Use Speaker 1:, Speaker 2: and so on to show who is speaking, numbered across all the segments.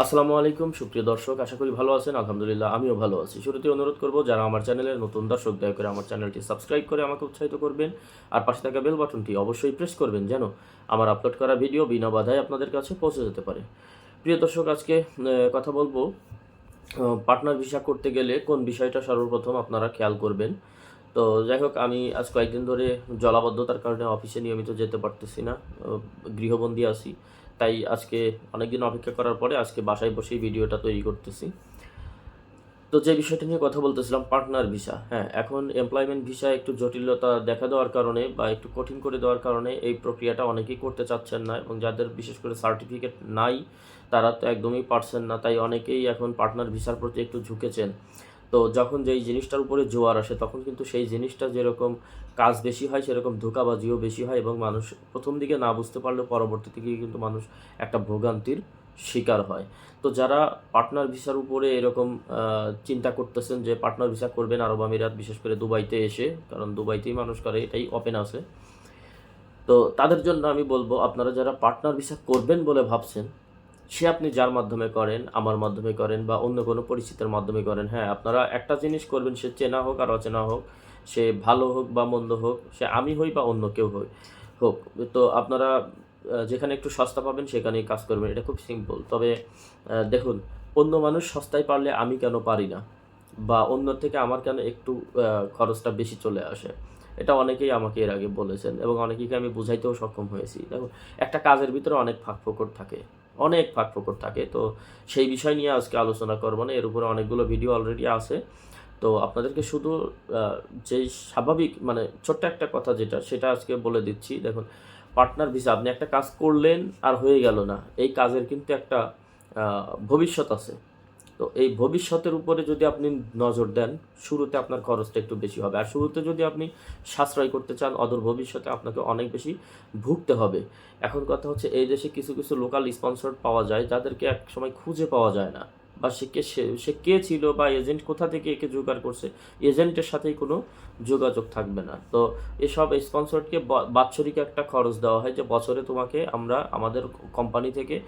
Speaker 1: আসসালামু আলাইকুম, সুপ্রিয় দর্শক, আশা করি ভালো আছেন। আলহামদুলিল্লাহ, আমিও ভালো আছি। শুরুতে অনুরোধ করব, যারা আমার চ্যানেলের নতুন দর্শক, দয়া করে আমার চ্যানেলটি সাবস্ক্রাইব করে আমাকে উৎসাহিত করবেন। আর পাশে থাকা বেল বাটনটি অবশ্যই প্রেস করবেন, যেন আমার আপলোড করা ভিডিও বিনা বাধায় আপনাদের কাছে পৌঁছে যেতে পারে। প্রিয় দর্শক, আজকে কথা বলব পার্টনার ভিসা করতে গেলে কোন বিষয়টা সর্বপ্রথম আপনারা খেয়াল করবেন। তো যাই হোক, আমি আজ কয়েকদিন ধরে জলাবদ্ধতার কারণে অফিসে নিয়মিত যেতে পারতেছি না গৃহবন্দী আছি। তাই আজকে অনেকদিন অপেক্ষা করার পরে আজকে বাসায় বসেই ভিডিওটা তৈরি করতেছি। তো যে বিষয়টা নিয়ে কথা বলতেছিলাম পার্টনার ভিসা হ্যাঁ এখন এমপ্লয়মেন্ট ভিসা একটু জটিলতা দেখা দেওয়ার কারণে বা একটু কঠিন করে দেওয়ার কারণে এই প্রক্রিয়াটা অনেকেই করতে চাচ্ছেন না এবং যাদের বিশেষ করে সার্টিফিকেট নাই, তারা তো একদমই পারছেন না, তাই অনেকেই এখন পার্টনার ভিসার প্রতি একটু ঝুঁকেছেন। তো যখন যেই জিনিসটার উপরে জোয়ার আসে, তখন কিন্তু সেই জিনিসটা যেরকম কাজ বেশি হয়, সেরকম ধোকাবাজিও বেশি হয় এবং মানুষ প্রথম দিকে না বুঝতে পারলেও পরবর্তীতে গিয়ে কিন্তু মানুষ একটা ভোগান্তির শিকার হয়। তো যারা পার্টনার ভিসার উপরে এরকম চিন্তা করতেছেন যে পার্টনার ভিসা করবেন আরব আমিরাত, বিশেষ করে দুবাইতে এসে, কারণ দুবাইতেই মানুষ করে, এটাই ওপেন আছে। তো তাদের জন্য আমি বলব, আপনারা যারা পার্টনার ভিসা করবেন বলে ভাবছেন সে আপনি যার মাধ্যমে করেন, আমার মাধ্যমে করেন বা অন্য কোনো পরিচিতের মাধ্যমে করেন হ্যাঁ আপনারা একটা জিনিস করবেন, সে চেনা হোক আর অচেনা হোক, সে ভালো হোক বা মন্দ হোক, সে আমি হই বা অন্য কেউ হই, হোক, তো আপনারা যেখানে একটু সস্তা পাবেন সেখানেই কাজ করবেন, এটা খুব সিম্পল তবে দেখুন, অন্য মানুষ সস্তায় পারলে আমি কেন পারি না? বা অন্য থেকে আমার কেন একটু খরচটা বেশি চলে আসে? এটা অনেকেই আমাকে এর আগে বলেছেন এবং অনেকেই আমি বুঝাইতেও সক্ষম হয়েছি। দেখুন, একটা কাজের ভিতরে অনেক ফাঁক ফোকর থাকে। অনেক ফাঁক ফোকর থাকে। তো সেই বিষয় নিয়ে আজকে আলোচনা করব না। এর উপরে অনেকগুলো ভিডিও অলরেডি আছে। তো আপনাদেরকে শুধু যে স্বাভাবিক মানে ছোট্ট একটা কথা যেটা, সেটা আজকে বলে দিচ্ছি। দেখুন পার্টনার ভিসা আপনি একটা কাজ করলেন আর হয়ে গেল না। এই কাজের কিন্তু একটা ভবিষ্যৎ আছে। তো এই ভবিষ্যতের উপরে যদি আপনি নজর দেন, শুরুতে আপনার খরচটা একটু বেশি হবে। আর শুরুতে যদি আপনি সাশ্রয় করতে চান, অদূর ভবিষ্যতে আপনাকে অনেক বেশি ভুগতে হবে। এখন কথা হচ্ছে, এই দেশে কিছু কিছু লোকাল স্পন্সর পাওয়া যায়, যাদেরকে এক সময় খুঁজে পাওয়া যায় না। বা সে কে, সে- কে ছিল বা এজেন্ট কোথা থেকে একে জোগাড় করছে, এজেন্টের সাথেই কোনো যোগাযোগ থাকবে না। তো এসব স্পন্সরকে বাৎসরিক একটা খরচ দেওয়া হয় যে বছরে তোমাকে আমরা, আমাদের কোম্পানি থেকে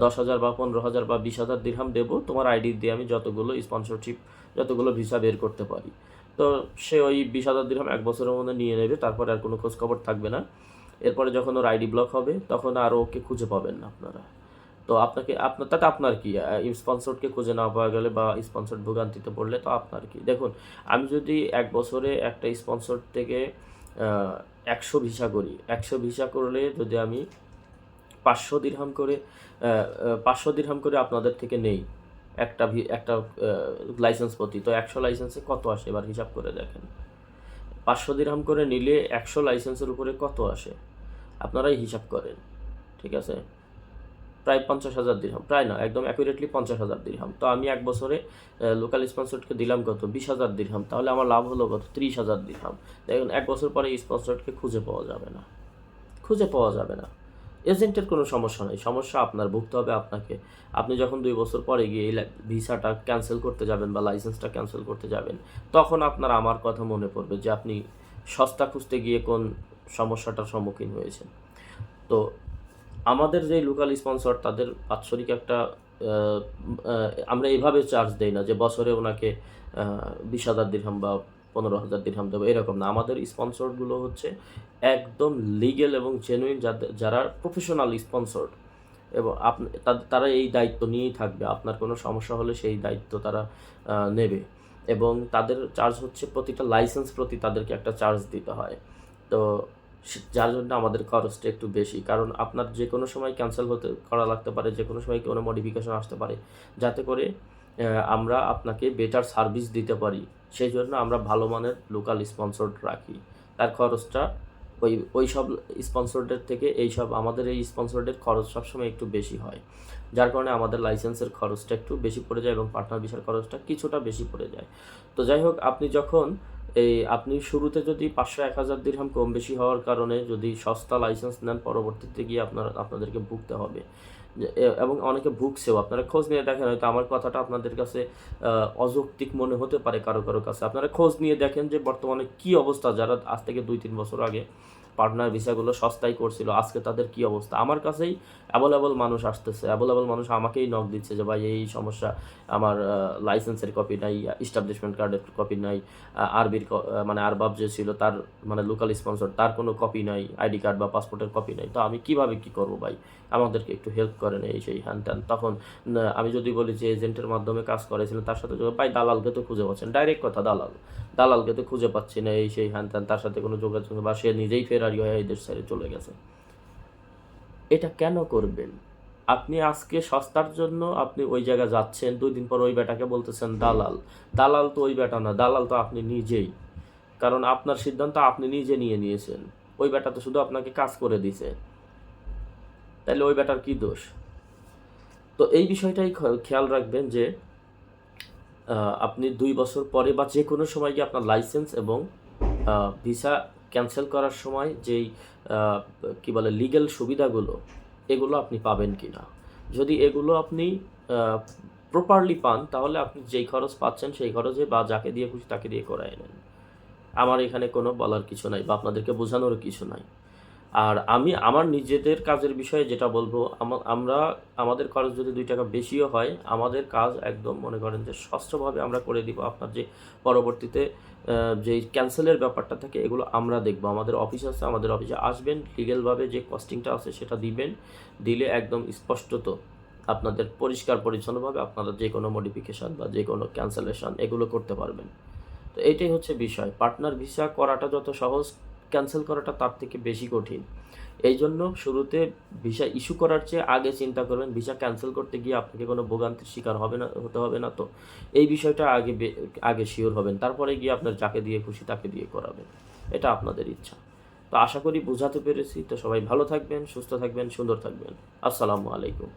Speaker 1: দশ হাজার বা পনেরো হাজার বা বিশ হাজার দিরহাম দেবো। তোমার আইডি দিয়ে আমি যতগুলো স্পন্সরশিপ, যতগুলো ভিসা বের করতে পারি। তো সে ওই বিশ হাজার দিরহাম এক বছরের মধ্যে নিয়ে নেবে, তারপরে আর কোনো খোঁজখবর থাকবে না। এরপরে যখন ওর আইডি ব্লক হবে, তখন আর ওকে খুঁজে পাবেন না আপনারা। তো আপনাকে আপনার তাতে আপনার কি স্পন্সরকে খুঁজে না পাওয়া গেলে বা স্পন্সর ভোগান্তিতে পড়লে তো আপনার কি? দেখুন, আমি যদি এক বছরে একটা স্পন্সর থেকে একশো ভিসা করি, একশো ভিসা করলে যদি আমি পাঁচশো দিরহাম করে পাঁচশো দিরহাম করে আপনাদের থেকে নেই, একটা একটা লাইসেন্স প্রতি, তো একশো লাইসেন্সে কত আসে? এবার হিসাব করে দেখেন। পাঁচশো দিরহাম করে নিলে একশো লাইসেন্সের উপরে কত আসে? আপনারাই হিসাব করেন, ঠিক আছে? প্রায় পঞ্চাশ হাজার দিরহাম প্রায় না, একদম অ্যাকুরেটলি পঞ্চাশ হাজার দিরহাম তো আমি এক বছরে লোকাল স্পন্সরকে দিলাম কত? বিশ হাজার দিরহাম তাহলে আমার লাভ হলো কত? ত্রিশ হাজার দিরহাম দেখুন, এক বছর পরে স্পন্সরকে খুঁজে পাওয়া যাবে না। খুঁজে পাওয়া যাবে না। এজেন্টের কোনো সমস্যা নেই। সমস্যা আপনার, ভুগতে হবে আপনাকে। আপনি যখন দুই বছর পরে গিয়ে ভিসাটা ক্যান্সেল করতে যাবেন বা লাইসেন্সটা ক্যান্সেল করতে যাবেন, তখন আপনার আমার কথা মনে পড়বে যে আপনি সস্তা খুঁজতে গিয়ে কোন সমস্যাটার সম্মুখীন হয়েছেন। তো আমাদের যে লোকাল স্পন্সর তাদের বাৎসরিক একটা আমরা এইভাবে চার্জ দেই না যে বছরে ওনাকে বিশ হাজার দিরহাম বা পনেরো হাজার দিরহাম দেবো, এরকম না। আমাদের স্পন্সরগুলো হচ্ছে একদম লিগেল এবং জেনুইন যাদের যারা প্রফেশনাল স্পন্সর এবং তারা এই দায়িত্ব নিয়েই থাকবে। আপনার কোনো সমস্যা হলে সেই দায়িত্ব তারা নেবে। এবং তাদের চার্জ হচ্ছে প্রতিটা লাইসেন্স প্রতি তাদেরকে একটা চার্জ দিতে হয়। তো যার জন্য আমাদের খরচটা একটু বেশি। কারণ আপনার যে কোনো সময় ক্যান্সেল হতে করা লাগতে পারে, যে কোনো সময় কোনো মডিফিকেশন আসতে পারে। যাতে করে আমরা আপনাকে বেটার সার্ভিস দিতে পারি। সেই জন্য আমরা ভালো মানের লোকাল স্পন্সর রাখি। তার খরচটা ওই ওই সব স্পন্সরদের থেকে এই সব আমাদের এই স্পন্সরদের খরচ সবসময় একটু বেশি হয়। যার কারণে আমাদের লাইসেন্সের খরচটা একটু বেশি পড়ে যায় এবং পার্টনার ভিসার খরচটা কিছুটা বেশি পড়ে যায়। তো যাই হোক, আপনি যখন এই, আপনি শুরুতে যদি পাঁচশো এক হাজার দিরহাম কম বেশি হওয়ার কারণে যদি সস্তা লাইসেন্স নেন, পরবর্তীতে গিয়ে আপনার, আপনাদেরকে ভুগতে হবে। এবং অনেকে ভুগছেও। আপনারা খোঁজ নিয়ে দেখেন, হয়তো আমার কথাটা আপনাদের কাছে অযৌক্তিক মনে হতে পারে কারও কারও কাছে। আপনারা খোঁজ নিয়ে দেখেন যে বর্তমানে কি অবস্থা, যারা আজ থেকে দুই তিন বছর আগে পার্টনার ভিসাগুলো সস্তায় করছিল, আজকে তাদের কি অবস্থা? আমার কাছেই অ্যাভেলেবল মানুষ আসতেছে অ্যাভেলেবল মানুষ আমাকেই নক দিচ্ছে যে, ভাই, এই সমস্যা আমার লাইসেন্সের কপি নাই ইস্টাবলিশমেন্ট কার্ডের কপি নাই আরবির মানে আরবাব যে ছিল, তার মানে লোকাল স্পন্সর তার কোনো কপি নাই আইডি কার্ড বা পাসপোর্টের কপি নাই। তো আমি কীভাবে কি করব ভাই? আমাদেরকে একটু হেল্প করেন এই, সেই হ্যান ত্যান তখন আমি যদি বলি যে এজেন্টের মাধ্যমে কাজ করেছিলেন তার সাথে ভাই, দালালকে তো খুঁজে পাচ্ছেন। ডাইরেক্ট কথা, দালাল। দালালকে তো খুঁজে পাচ্ছি না এই, সেই হ্যান ত্যান তার সাথে কোনো যোগাযোগ বা সে নিজেই ফেরারি হয়ে দেশ ছেড়ে চলে গেছে। এটা কেন করবেন? আপনি আজকে সস্তার জন্য আপনি ওই জায়গায় যাচ্ছেন, দুই দিন পর ওই বেটাকে বলতেছেন, দালাল। দালাল তো ওই বেটা না, দালাল তো আপনি নিজেই। কারণ আপনার সিদ্ধান্ত আপনি নিজে নিয়ে নিয়েছেন। ওই বেটা তো শুধু আপনাকে কাজ করে দিছে। তাহলে ওই বেটার কি দোষ? তো এই বিষয়টাই খেয়াল রাখবেন যে আপনি দুই বছর পরে বা যে কোনো সময় গিয়ে আপনার লাইসেন্স এবং ভিসা ক্যান্সেল করার সময় যেই কী বলে লিগ্যাল সুবিধাগুলো, এগুলো আপনি পাবেন কি না যদি এগুলো আপনি প্রপারলি পান, তাহলে আপনি যেই খরচ পাচ্ছেন সেই খরচে বা যাকে দিয়ে খুশি তাকে দিয়ে করায় নেন। আমার এখানে কোনো বলার কিছু নাই বা আপনাদেরকে বোঝানোর কিছু নাই। আর আমি আমার নিজেদের কাজের বিষয়ে যেটা বলব, আমা- আমরা, আমাদের খরচ যদি দুই টাকা বেশিও হয়, আমাদের কাজ একদম মনে করেন যে স্বচ্ছভাবে আমরা করে দিব। আপনার যে পরবর্তীতে যে ক্যান্সেলের ব্যাপারটা থাকে, এগুলো আমরা দেখব। আমাদের অফিস আছে, আমাদের অফিসে আসবেন লিগেলভাবে যে কস্টিংটা আছে সেটা দিবেন, দিলে একদম স্পষ্টত আপনাদের পরিষ্কার পরিচ্ছন্নভাবে আপনারা যে কোনো মডিফিকেশান বা যে কোনো ক্যান্সেলেশন এগুলো করতে পারবেন। তো এটাই হচ্ছে বিষয়। পার্টনার ভিসা করাটা যত সহজ ক্যান্সেল করাটা তার থেকে বেশি কঠিন। এই জন্য শুরুতে ভিসা ইস্যু করার চেয়ে আগে চিন্তা করবেন ভিসা ক্যান্সেল করতে গিয়ে আপনাকে কোনো ভোগান্তির শিকার হবে না, হতে হবে না, তো এই বিষয়টা আগে আগে শিওর হবেন। তারপরে গিয়ে আপনার যাকে দিয়ে খুশি তাকে দিয়ে করাবেন। এটা আপনাদের ইচ্ছা। তো আশা করি বোঝাতে পেরেছি। তো সবাই ভালো থাকবেন, সুস্থ থাকবেন, সুন্দর থাকবেন। আসসালামু আলাইকুম।